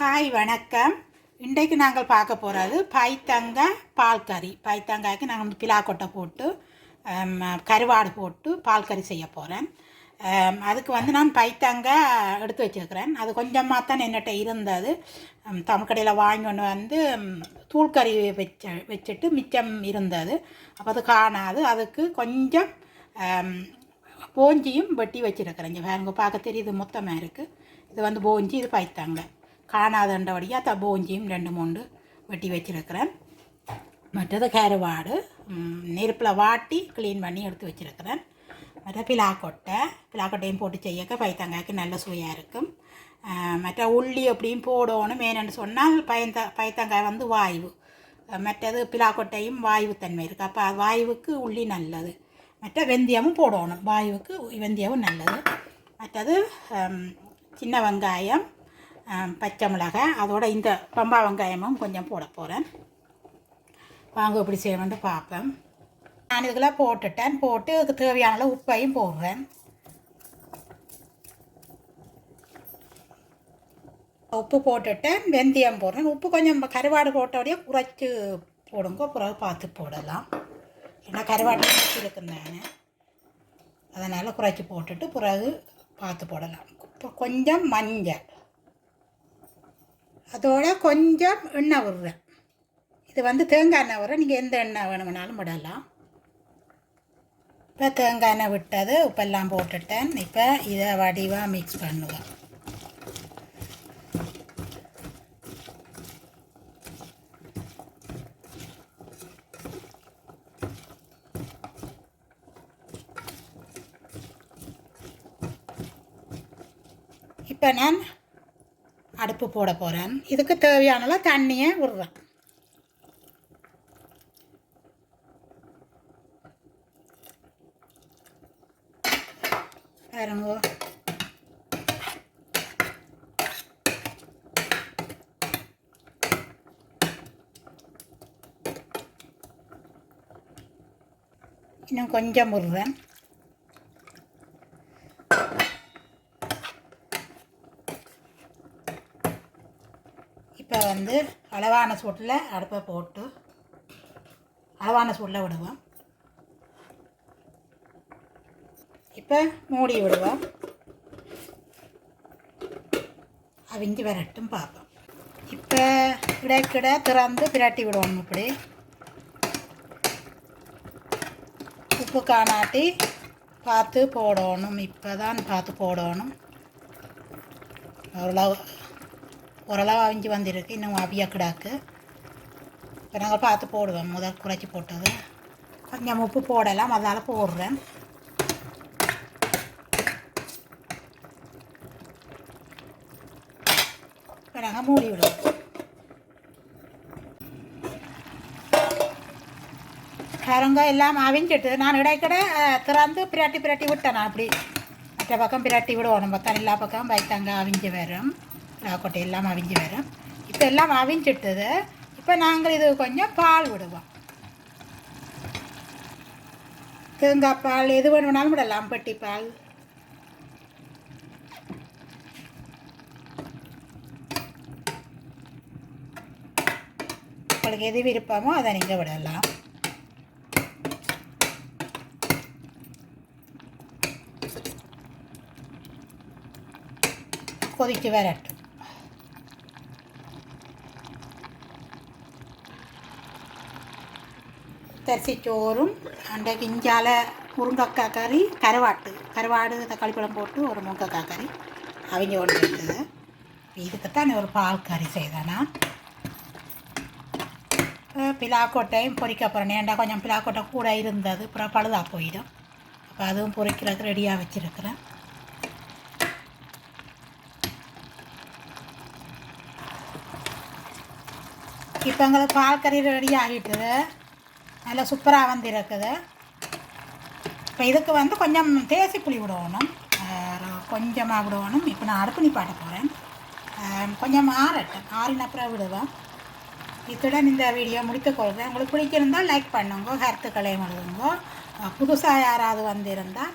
Hi வணக்கம். இன்றைக்கு நாங்கள் பார்க்க போகிறது பைத்தங்காய் பால் கறி. பைத்தங்காய்க்கு நாங்கள் வந்து பிலாக்கொட்டை போட்டு கருவாடு போட்டு பால் கறி செய்ய போகிறேன் அதுக்கு வந்து நான் பைத்தங்காய் எடுத்து வச்சுருக்கிறேன். அது கொஞ்சமாக தான் என்னட்ட இருந்தது. தமிழ்கடையில் வாங்கி வந்து தூள்கறி வச்ச வச்சுட்டு மிச்சம் இருந்தது. அப்போ அது காணாது. அதுக்கு கொஞ்சம் போஞ்சியும் வெட்டி வச்சுருக்கிறேன். இங்கே பாருங்க பார்க்க தெரியுது மொத்தமாக இருக்குது இது வந்து போஞ்சி இது பைத்தாங்க காணாதண்டபடியாக த போஞ்சியும் ரெண்டு மூண்டு வெட்டி வச்சிருக்கிறேன். மற்றது கருவாடு. நெருப்பில் வாட்டி க்ளீன் பண்ணி எடுத்து வச்சிருக்கிறேன். மற்ற பிலாக்கொட்டை. பிலாக்கொட்டையும் போட்டு செய்யக்க பைத்தங்காய்க்கு நல்ல சுவையாக இருக்கும். மற்ற உள்ளி அப்படியும் போடணும். ஏன்னு சொன்னால் பயந்த பைத்தங்காய் வந்து வாய்வு. மற்றது பிலாக்கொட்டையும் வாயுத்தன்மை இருக்குது அப்போ வாயுவுக்கு உள்ளி நல்லது. மற்ற வெந்தயமும் போடணும். வாயுவுக்கு வெந்தயமும் நல்லது. மற்றது சின்ன வெங்காயம். பச்சை மிளகாய் அதோட இந்த பம்பா வெங்காயமும் கொஞ்சம் போட போகிறேன் வாங்க எப்படி செய்யணும்னு பார்ப்பேன் நான் இதுக்கெல்லாம் போட்டுட்டேன். போட்டு அதுக்கு தேவையான அளவு உப்பையும் போடுறேன். உப்பு போட்டுட்டேன். வெந்தயம் போடுறேன். உப்பு கொஞ்சம் கருவாடு போட்டோடய குறைச்சி போடுங்க. பிறகு பார்த்து போடலாம். ஏன்னா கருவாடு இருக்குன்னு நான். அதனால் குறைச்சி போட்டுட்டு பிறகு பார்த்து போடலாம். இப்போ கொஞ்சம் மஞ்சள். அதோட கொஞ்சம் எண்ணெய் விடுறேன். இது வந்து தேங்காய் எண்ணெய் விடுறேன். நீங்கள் எந்த எண்ணெய் வேணும்னாலும் விடலாம். இப்போ தேங்காய் எண்ணெய் விட்டது. உப்பெல்லாம் போட்டுட்டேன். இப்போ இதை வடிவாக மிக்ஸ் பண்ணுவேன் இப்போ நான் அடுப்பு போட போகிறேன் இதுக்கு தேவையான அளவு தண்ணியை விடுறேன். பாருங்க. இன்னும் கொஞ்சம் விடுறேன் இப்போ வந்து அளவான சூட்டில் அடுப்பை போட்டு அளவான சூட்டில் விடுவோம். இப்போ மூடி விடுவோம். அவிஞ்சு வரட்டும் பார்ப்போம். இப்போ கிடைக்கிட திறந்து பிரட்டி விடுவோம் இப்படி. உப்பு காணாட்டி பார்த்து போடணும். இப்போ தான் பார்த்து போடணும். அவ்வளோ ஓரளவு அவிஞ்சு வந்திருக்கு. இன்னும் அவிய கிடாக்கு. இப்போ நாங்கள் பார்த்து போடுவோம். முதல் குறைச்சி போட்டது. கொஞ்சம் உப்பு போடலாம். அதனால் போடுறேன். இப்போ நாங்கள் மூடி விடுவோம். கருங்க எல்லாம் அவிஞ்சிட்டு நான் இடைக்கடை திறந்து பிரட்டி பிரட்டி விட்டேன். நான் அப்படி. மற்ற பக்கம் பிரட்டி விடுவோம். நம்ம எல்லா பக்கம் வைத்தாங்க அவிஞ்சு வரும். கொட்டை எல்லாம் அவிஞ்சு வரும். இப்போ எல்லாம் அவிஞ்சிட்டது இப்போ நாங்கள் இது கொஞ்சம் பால் விடுவோம். தேங்காய் பால் எது வேணும்னாலும் விடலாம் பெட்டி பால். உங்களுக்கு எது விருப்பமோ அதை நீங்கள் விடலாம். கொதிச்சு வரட்டும். தரிசி சோறும் அந்த இஞ்சால முருங்கக்காய் கறி கருவாட்டு. கருவாடு தக்காளி பழம் போட்டு ஒரு முருங்கக்காய் கறி. அவங்க ஒன்று இருக்குது இதுக்குத்தான் ஒரு பால் கறி செய்தேனா. பிலாக்கொட்டையும் பொறிக்க போகிறேன் ஏன்டா கொஞ்சம் பிலாக்கொட்டை கூட இருந்தது. அப்புறம் பழுதாக போயிடும். அப்போ அதுவும் பொரிக்கிறதுக்கு ரெடியாக வச்சுருக்கிறேன். இப்போ எங்களுக்கு பால் கறி ரெடி ஆகிட்டுது. நல்லா சூப்பராக வந்து இருக்குது இப்போ இதுக்கு வந்து கொஞ்சம் தேசி புளி விடணும். கொஞ்சமாக விடணும். இப்போ நான் அடுப்பு நிப்பாட்ட போகிறேன் கொஞ்சம் ஆறட்டும். ஆறின அப்புறம் விடுவேன் இத்துடன் இந்த வீடியோ முடித்துக் கொள்கிறேன். உங்களுக்கு பிடிச்சிருந்தால் லைக் பண்ணுங்க. கருத்துக்களையும் எழுதுங்க. புதுசாக யாராவது வந்திருந்தால்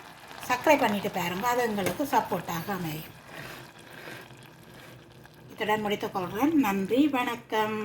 சப்ஸ்கிரைப் பண்ணிட்டு பாருங்க. அது எங்களுக்கு சப்போர்ட்டாக அமையும். இத்துடன் முடித்துக் கொள்கிறேன். நன்றி. வணக்கம்.